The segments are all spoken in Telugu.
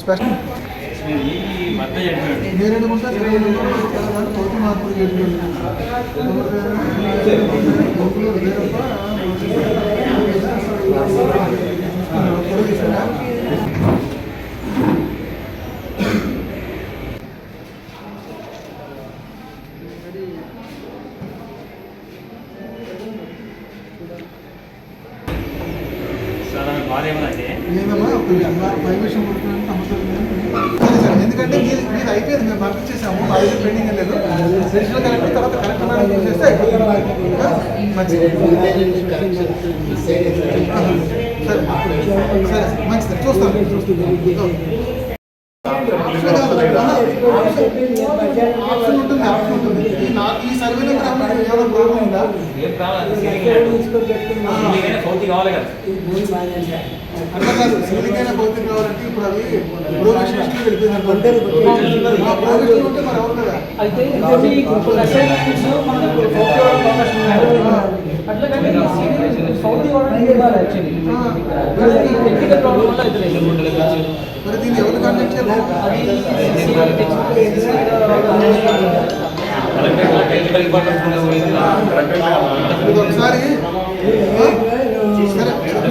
స్పెషల్ తోటి మార్పులు చేసుకుంటున్నాను ఎందుకంటే మీది మీది అయిపోయింది మేము పంపించేసాము మా దగ్గర పెండింగ్ లేదు. స్పెషల్ కలెక్టర్ తర్వాత కలెక్టర్ చేస్తే? మంచిది సరే మంచిది చూస్తాను చూస్తాను ఆప్షన్ ఉంటుంది ఆప్షన్ ఉంటుంది. ఈ సర్వే నెంబర్ ఏమైనా ప్రాబ్లం ఉందా? కావాలి కదా. అయినా భౌతిక కావాలంటే ఇప్పుడు అవి ప్రొఫెషనల్స్ వెళ్ళిపోయింది మా ప్రొఫెషనల్ ఉంటే మరి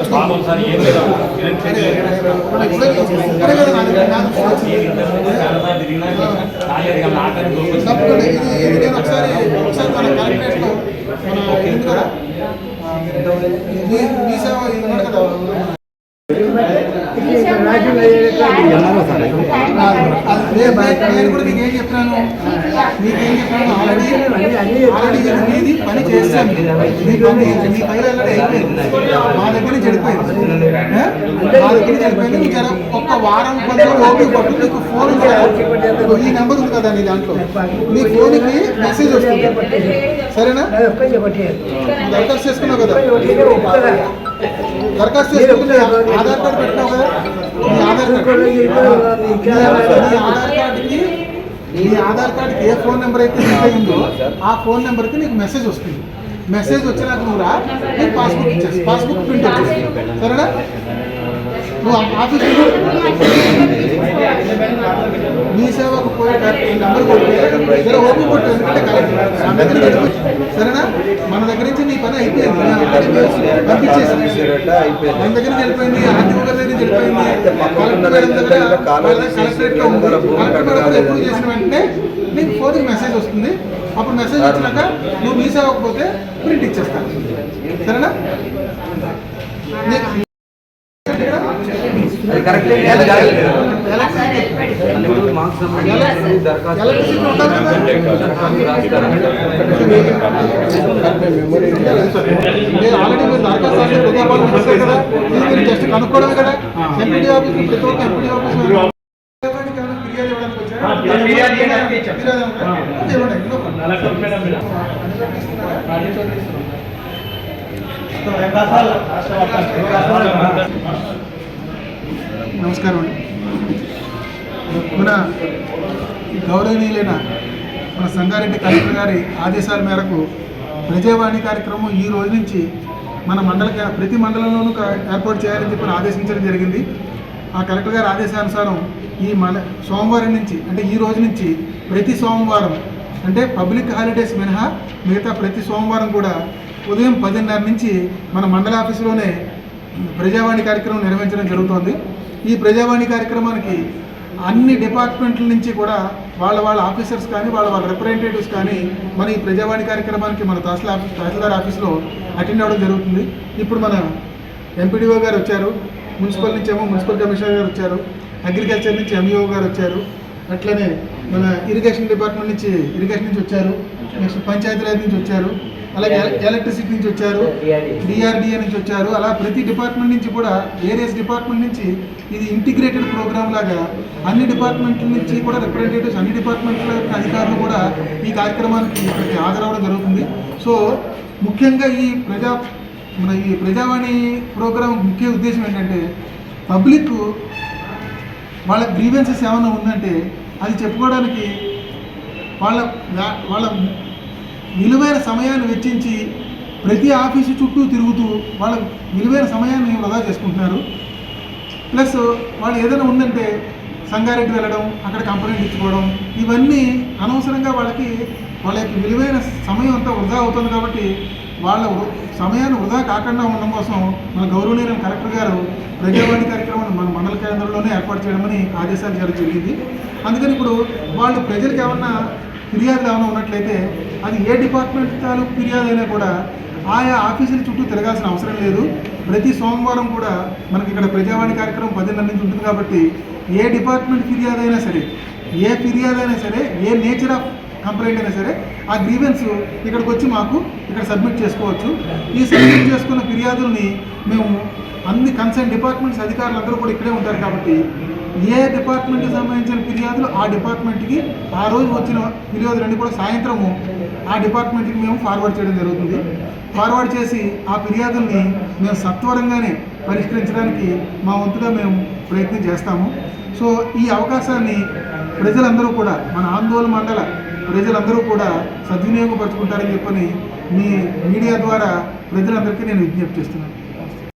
ఇది ఇది నేను ఒకసారి ఒకసారి మన కలెక్టరేట్లో మన అదే బయట నేను కూడా మీకు ఏం చెప్పాను మీకేం చెప్పాను ఆల్రెడీ ఆల్రెడీ ఇది మీది పని చేస్తాను మీ పని మీ ఫైల్ మా దగ్గర చెడిపోయింది మా దగ్గర చెడిపోయింది మీకు జర ఒక్క వారం కొంచెం ఓపిక పట్టు మీకు ఫోన్ కూడా ఈ నెంబర్ ఉంది కదా నీ దాంట్లో మీ ఫోన్కి మెసేజ్ వస్తుంది సరేనా దరఖాస్తు చేసుకున్నావు కదా దరఖాస్తు చేసుకుంటే ఆధార్ కార్డు పెట్టినావు కదా? నీ ఆధార్ కార్డుకి ఆధార్ ఏ ఫోన్ నెంబర్ అయితే లింక్ అయిందో ఆ ఫోన్ నెంబర్కి నీకు మెసేజ్ వస్తుంది మెసేజ్ వచ్చినాక నువ్వు రా నీకు పాస్బుక్ ఇచ్చేసి పాస్బుక్ ప్రింట్ వచ్చేసి సరేనా నువ్వు ఆఫీస్ మీ సేవకు పోయే నెంబర్ కొట్టి ఓపి కొట్టు ఎందుకంటే మన దగ్గర నుంచి వెళ్ళిపోయి- సరేనా మన దగ్గర నుంచి నీ పని అయిపోయింది నేను అక్కడికి పంపించేసి మన దగ్గర నుంచి వెళ్ళిపోయింది ఆర్టీఓ గారి దగ్గర నుంచి వెళ్ళిపోయింది కలెక్టరేట్లో ఉంది ఎప్పుడు చేసిన వెంటనే నీకు ఫోన్కి మెసేజ్ వస్తుంది అప్పుడు మెసేజ్ వచ్చినాక నువ్వు మీ సేవకు పోతే ప్రింట్ ఇచ్చేస్తాను సరేనా నీ- ఆల్రెడీ మీరు దరఖాస్తు జస్ట్ కదా? ఎంపీడీ ఆఫీస్ ప్రతి ఒక్క ఎంపీడీ ఆఫీస్. నమస్కారం అండి. మన గౌరవనీయులైన మన సంగారెడ్డి కలెక్టర్ గారి ఆదేశాల మేరకు ప్రజావాణి కార్యక్రమం ఈ రోజు నుంచి మన మండల ప్రతి మండలంలోనూ ఏర్పాటు చేయాలని చెప్పి ఆదేశించడం జరిగింది. ఆ కలెక్టర్ గారి ఆదేశానుసారం ఈ మన సోమవారం నుంచి అంటే ఈ రోజు నుంచి ప్రతి సోమవారం అంటే పబ్లిక్ హాలిడేస్ మినహా మిగతా ప్రతి సోమవారం కూడా ఉదయం పదిన్నర నుంచి మన మండల ఆఫీసులోనే ప్రజావాణి కార్యక్రమం నిర్వహించడం జరుగుతోంది. ఈ ప్రజావాణి కార్యక్రమానికి అన్ని డిపార్ట్మెంట్ల నుంచి కూడా వాళ్ళ వాళ్ళ ఆఫీసర్స్ కానీ వాళ్ళ వాళ్ళ రిప్రజెంటేటివ్స్ కానీ మన ఈ ప్రజావాణి కార్యక్రమానికి మన తహసీల్ ఆఫీస్ తహసీల్దార్ ఆఫీస్లో అటెండ్ అవ్వడం జరుగుతుంది. ఇప్పుడు మన ఎంపీడీఓ గారు వచ్చారు మున్సిపల్ నుంచి ఏమో మున్సిపల్ కమిషనర్ గారు వచ్చారు అగ్రికల్చర్ నుంచి ఎంఈఓ గారు వచ్చారు. అట్లనే మన ఇరిగేషన్ డిపార్ట్మెంట్ నుంచి ఇరిగేషన్ నుంచి వచ్చారు. నెక్స్ట్ పంచాయతీరాజ్ నుంచి వచ్చారు. అలాగే ఎల- ఎలక్ట్రిసిటీ నుంచి వచ్చారు. డిఆర్డిఏ నుంచి వచ్చారు. అలా ప్రతి డిపార్ట్మెంట్ నుంచి కూడా వేరియస్ డిపార్ట్మెంట్ నుంచి ఇది ఇంటిగ్రేటెడ్ ప్రోగ్రామ్ లాగా అన్ని డిపార్ట్మెంట్ల నుంచి కూడా రిప్రజెంటేటివ్స్ అన్ని డిపార్ట్మెంట్ల అధికారులు కూడా ఈ కార్యక్రమానికి ఇక్కడికి హాజరవడం జరుగుతుంది. సో ముఖ్యంగా ఈ ప్రజా మన ఈ ప్రజావాణి ప్రోగ్రాం ముఖ్య ఉద్దేశం ఏంటంటే పబ్లిక్ వాళ్ళ గ్రీవెన్సెస్ ఏమైనా ఉందంటే అది చెప్పుకోవడానికి వాళ్ళ వాళ్ళ విలువైన సమయాన్ని వెచ్చించి ప్రతి ఆఫీసు చుట్టూ తిరుగుతూ వాళ్ళ విలువైన సమయాన్ని వృధా చేసుకుంటున్నారు. ప్లస్ వాళ్ళు ఏదైనా ఉందంటే సంగారెడ్డి వెళ్ళడం అక్కడ కంప్లైంట్ ఇచ్చుకోవడం ఇవన్నీ అనవసరంగా వాళ్ళకి వాళ్ళ యొక్క విలువైన సమయం అంతా వృధా అవుతుంది కాబట్టి వాళ్ళ సమయాన్ని వృధా కాకుండా ఉండడం కోసం మన గౌరవనీయ కలెక్టర్ గారు ప్రజావాణి కార్యక్రమాన్ని మన మండల కేంద్రంలోనే ఏర్పాటు చేయడమని ఆదేశాలు చేయడం జరిగింది. అందుకని ఇప్పుడు వాళ్ళు ప్రజలకు ఏమన్నా ఫిర్యాదులు ఏమైనా ఉన్నట్లయితే అది ఏ డిపార్ట్మెంట్ తాలూకు ఫిర్యాదు అయినా కూడా ఆయా ఆఫీసుల చుట్టూ తిరగాల్సిన అవసరం లేదు. ప్రతి సోమవారం కూడా మనకి ఇక్కడ ప్రజావాణి కార్యక్రమం పదిన్నర నుంచి ఉంటుంది కాబట్టి ఏ డిపార్ట్మెంట్ ఫిర్యాదు అయినా సరే ఏ ఫిర్యాదు అయినా సరే ఏ నేచర్ ఆఫ్ కంప్లైంట్ అయినా సరే ఆ గ్రీవెన్స్ ఇక్కడికి వచ్చి మాకు ఇక్కడ సబ్మిట్ చేసుకోవచ్చు. ఈ సబ్మిట్ చేసుకున్న ఫిర్యాదుల్ని మేము అన్ని కన్సర్న్ డిపార్ట్మెంట్స్ అధికారులు అందరూ కూడా ఇక్కడే ఉంటారు కాబట్టి ఏ డిపార్ట్మెంట్కి సంబంధించిన ఫిర్యాదులు ఆ డిపార్ట్మెంట్కి ఆ రోజు వచ్చిన ఫిర్యాదులన్నీ కూడా సాయంత్రము ఆ డిపార్ట్మెంట్కి మేము ఫార్వర్డ్ చేయడం జరుగుతుంది. ఫార్వర్డ్ చేసి ఆ ఫిర్యాదుల్ని మేము సత్వరంగానే పరిష్కరించడానికి మా వంతుగా మేము ప్రయత్నం చేస్తాము. సో ఈ అవకాశాన్ని ప్రజలందరూ కూడా మన ఆందోళన మండల ప్రజలందరూ కూడా సద్వినియోగపరుచుకుంటారని చెప్పని మీ మీడియా ద్వారా ప్రజలందరికీ నేను విజ్ఞప్తి చేస్తున్నాను.